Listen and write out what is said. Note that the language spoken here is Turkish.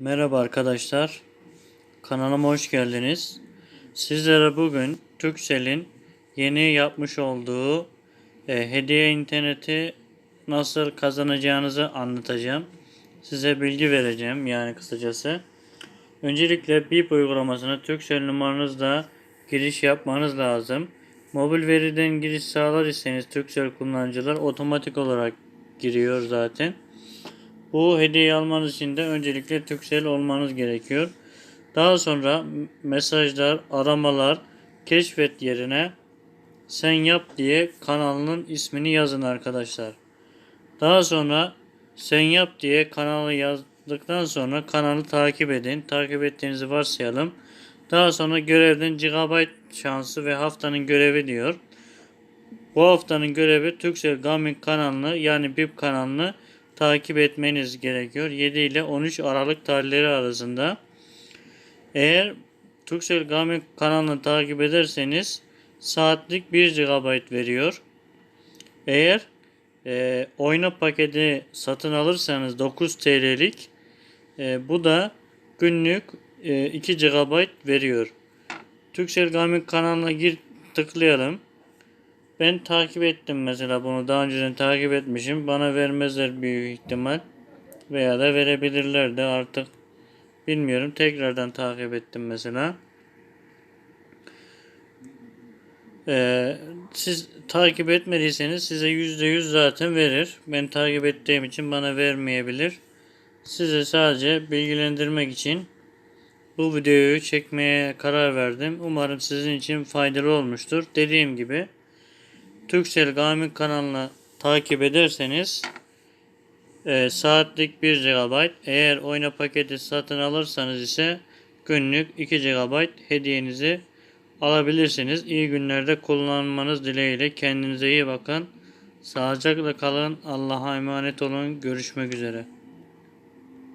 Merhaba arkadaşlar. Kanalıma hoş geldiniz. Sizlere bugün Turkcell'in yeni yapmış olduğu e, hediye interneti nasıl kazanacağınızı anlatacağım. Size bilgi vereceğim yani kısacası. Öncelikle BIP uygulamasına Turkcell numaranızla giriş yapmanız lazım. Mobil veriden giriş sağlar iseniz Turkcell kullanıcılar otomatik olarak giriyor zaten. Bu hediyeyi almanız için de öncelikle Turkcell olmanız gerekiyor. Daha sonra mesajlar, aramalar, keşfet yerine sen yap diye kanalının ismini yazın arkadaşlar. Daha sonra sen yap diye kanalı yazdıktan sonra kanalı takip edin. Takip ettiğinizi varsayalım. Daha sonra görevden gigabyte şansı ve haftanın görevi diyor. Bu haftanın görevi Turkcell Gaming kanalını yani BIP kanalını takip etmeniz gerekiyor. 7 ile 13 Aralık tarihleri arasında. Eğer Turkcell Gaming kanalını takip ederseniz saatlik 1 GB veriyor. Eğer e, oyna paketi satın alırsanız 9 TL'lik e, bu da günlük e, 2 GB veriyor. Turkcell Gaming kanalına gir tıklayalım. Ben takip ettim mesela bunu daha önceden takip etmişim. Bana vermezler büyük ihtimal. Veya da verebilirler de artık bilmiyorum. Tekrardan takip ettim mesela. Ee, siz takip etmediyseniz size %100 zaten verir. Ben takip ettiğim için bana vermeyebilir. Size sadece bilgilendirmek için bu videoyu çekmeye karar verdim. Umarım sizin için faydalı olmuştur. Dediğim gibi Turkcell Gaming kanalını takip ederseniz e, saatlik 1 GB eğer oyna paketi satın alırsanız ise günlük 2 GB hediyenizi alabilirsiniz. İyi günlerde kullanmanız dileğiyle kendinize iyi bakın. Sağlıcakla kalın. Allah'a emanet olun. Görüşmek üzere.